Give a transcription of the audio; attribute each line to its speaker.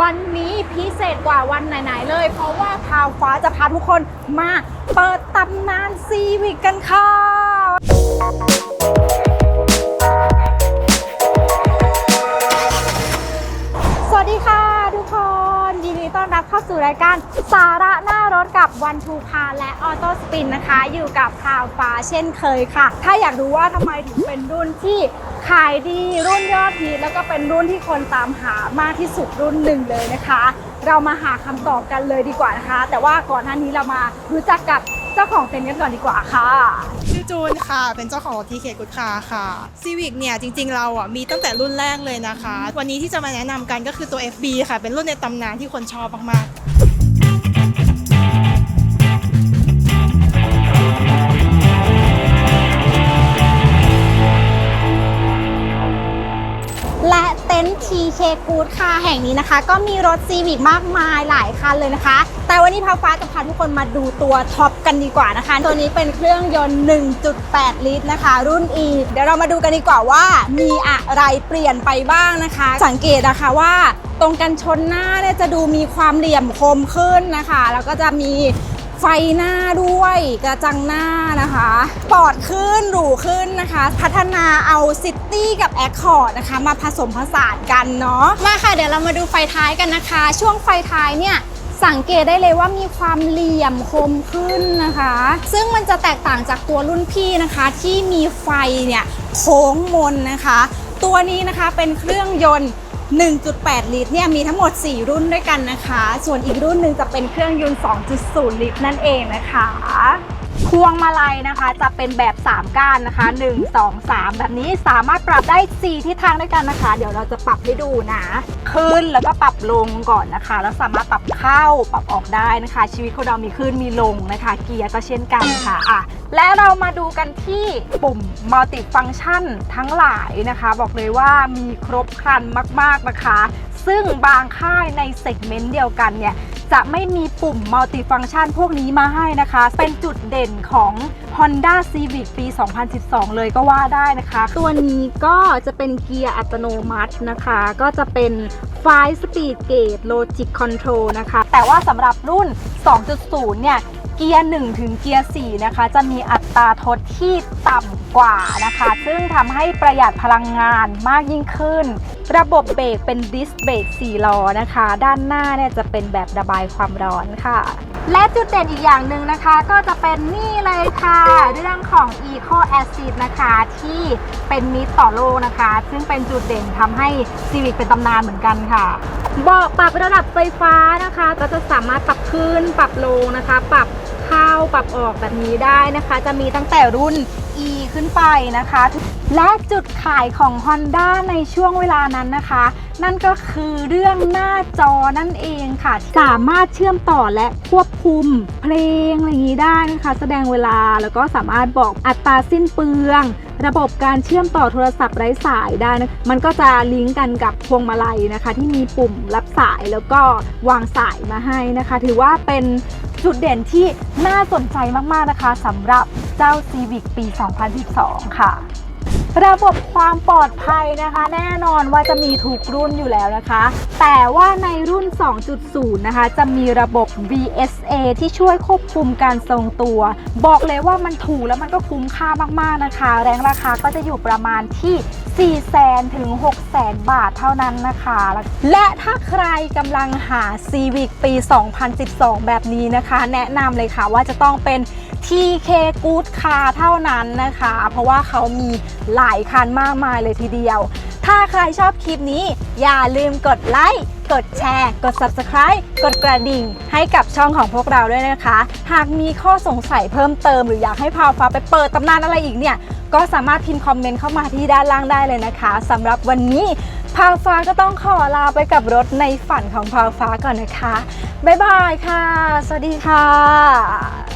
Speaker 1: วันนี้พิเศษกว่าวันไหนๆเลย เพราะว่าพาวฟ้าจะพาทุกคนมาเปิดตำนานซีวิกกันค่ะ สวัสดีค่ะทุกคนยินดีต้อนรับเข้าสู่รายการสาระหน้ารถกับวันทูคาและออโต้สปินนะคะ อยู่กับพาวฟ้าเช่นเคยค่ะ ถ้าอยากรู้ว่าทำไมถึงเป็นรุ่นที่ ขายดีรุ่นยอดฮิตแล้วก็เป็นรุ่นที่คนตามหามากที่สุดรุ่นหนึ่งเลยนะคะ เรามาหาคำตอบกันเลยดีกว่านะคะ แต่ว่าก่อนหน้านี้เรามารู้จักกับเจ้าของเต็นท์กันก่อนดีกว่าค่ะ
Speaker 2: ชื่อจูนค่ะ เป็นเจ้าของรถทีเคกุดคาค่ะซีวิกเนี่ยจริงๆเราอะมีตั้งแต่รุ่นแรกเลยนะคะ วันนี้ที่จะมาแนะนำกันก็คือตัว FB ค่ะ เป็นรุ่นในตำนานที่คนชอบมากๆ
Speaker 1: ต็นท์ TK Good ค่ะแห่งนี้นะคะ ก็มีรถซีวิกมากมายหลายคันเลยนะคะ แต่วันนี้พาฟ้าจะพาทุกคนมาดูตัวท็อปกันดีกว่านะคะ ตัวนี้เป็นเครื่องยนต์ 1.8 ลิตรนะคะ รุ่น E เดี๋ยวเรามาดูกันดีกว่าว่ามีอะไรเปลี่ยนไปบ้างนะคะ สังเกตนะคะว่าตรงกันชนหน้าเนี่ยจะดูมีความเหลี่ยมคมขึ้นนะคะ แล้วก็จะมี ไฟหน้าด้วยกระจังหน้านะคะปลอดขึ้นหรูขึ้นนะคะ พัฒนาเอาซิตี้กับแอคคอร์ดนะคะ มาผสมผสานกันเนาะมาค่ะเดี๋ยวเรามาดูไฟท้ายกันนะคะ ช่วงไฟท้ายเนี่ยสังเกตได้เลยว่ามีความเหลี่ยมคมขึ้นนะคะ ซึ่งมันจะแตกต่างจากตัวรุ่นพี่นะคะ ที่มีไฟเนี่ยโค้งมนนะคะ ตัวนี้นะคะเป็นเครื่องยนต์ 1.8 ลิตรเนี่ยมีทั้งหมด 4 รุ่นด้วยกันนะคะ ส่วนอีกรุ่นหนึ่งจะเป็นเครื่องยนต์ 2.0 ลิตรนั่นเองนะคะพวงมาลัยนะคะจะเป็นแบบ 3 ก้านนะคะ 1 2 3 แบบนี้สามารถปรับได้ 4 ทิศทางด้วยกันนะคะ เดี๋ยวเราจะปรับให้ดูนะขึ้นแล้วก็ปรับลงก่อนนะคะ แล้วสามารถปรับเข้าปรับออกได้นะคะ ชีวิตของเรามีขึ้นมีลงนะคะ เกียร์ก็เช่นกันค่ะอะ และเรามาดูกันที่ปุ่มมัลติฟัง c t ชันทั้งหลายนะคะ บอกเลยว่ามีครบครันมาก ๆ นะคะ ซึ่งบางค่ายในเซกเมนต์เดียวกันเนี่ยจะไม่มีปุ่มมัลติฟัง c t ชันพวกนี้มาให้นะคะ เป็นจุดเด่นของ Honda Civic ปี 2012 เลยก็ว่าได้นะคะ ตัวนี้ก็จะเป็นเกียร์อัตโนมัตินะคะ ก็จะเป็น 5 Speed Gate Logic Control นะคะ แต่ว่าสำหรับรุ่น 2.0 เนี่ย เกียร์ 1 ถึงเกียร์ 4 นะคะ จะมีอัตราทดที่ต่ำกว่านะคะ ซึ่งทำให้ประหยัดพลังงานมากยิ่งขึ้น ระบบเบรกเป็นดิสเบรก4ล้อนะคะ ด้านหน้าเนี่ยจะเป็นแบบระบายความร้อนค่ะ และจุดเด่นอีกอย่างหนึ่งนะคะ ก็จะเป็นนี่เลยค่ะ เรื่องของ Eco Acid นะคะที่เป็นมิตรต่อโลกนะคะ ซึ่งเป็นจุดเด่นทำให้ Civic เป็นตำนานเหมือนกันค่ะเบาะปรับระดับไฟฟ้านะคะ ก็จะสามารถปรับขึ้นปรับลงนะคะ ปรับ เข้าปรับออกแบบนี้ได้นะคะ จะมีตั้งแต่รุ่น E ขึ้นไปนะคะ และจุดขายของ Honda ในช่วงเวลานั้นนะคะ นั่นก็คือเรื่องหน้าจอนั่นเองค่ะ สามารถเชื่อมต่อและควบคุมเพลงอะไรอย่างนี้ได้นะคะ แสดงเวลาแล้วก็สามารถบอกอัตราสิ้นเปลือง ระบบการเชื่อมต่อโทรศัพท์ไร้สายได้นะมันก็จะลิงก์กันกับพวงมาลัยนะคะ ที่มีปุ่มรับสายแล้วก็วางสายมาให้นะคะ ถือว่าเป็น จุดเด่นที่น่าสนใจมากๆนะคะสำหรับเจ้า Civic ปี 2012 ค่ะ ระบบความปลอดภัยนะคะ แน่นอนว่าจะมีทุกรุ่นอยู่แล้วนะคะ แต่ว่าในรุ่น 2.0 นะคะ จะมีระบบ VSA ที่ช่วยควบคุมการทรงตัว บอกเลยว่ามันถูกแล้วมันก็คุ้มค่ามากๆนะคะ แรงราคาก็จะอยู่ประมาณที่ 4 0 0แสนถึง6 0 0 0 0บาทเท่านั้นนะคะ และถ้าใครกำลังหา Civic ปี 2012 แบบนี้นะคะ แนะนำเลยค่ะว่าจะต้องเป็น TK Good Car เท่านั้นนะคะ เพราะว่าเขามีหลายคันมากมายเลยทีเดียว ถ้าใครชอบคลิปนี้อย่าลืมกดไลค์ กดแชร์ กด Subscribe กดกระดิ่ง ให้กับช่องของพวกเราด้วยนะคะ หากมีข้อสงสัยเพิ่มเติม หรืออยากให้พาวฟ้าไปเปิดตำนานอะไรอีกเนี่ย ก็สามารถพิมพ์คอมเมนต์เข้ามาที่ด้านล่างได้เลยนะคะสำหรับวันนี้พาวฟ้าก็ต้องขอลาไปกับรถในฝันของพาวฟ้าก่อนนะคะบ๊ายบายค่ะ สวัสดีค่ะ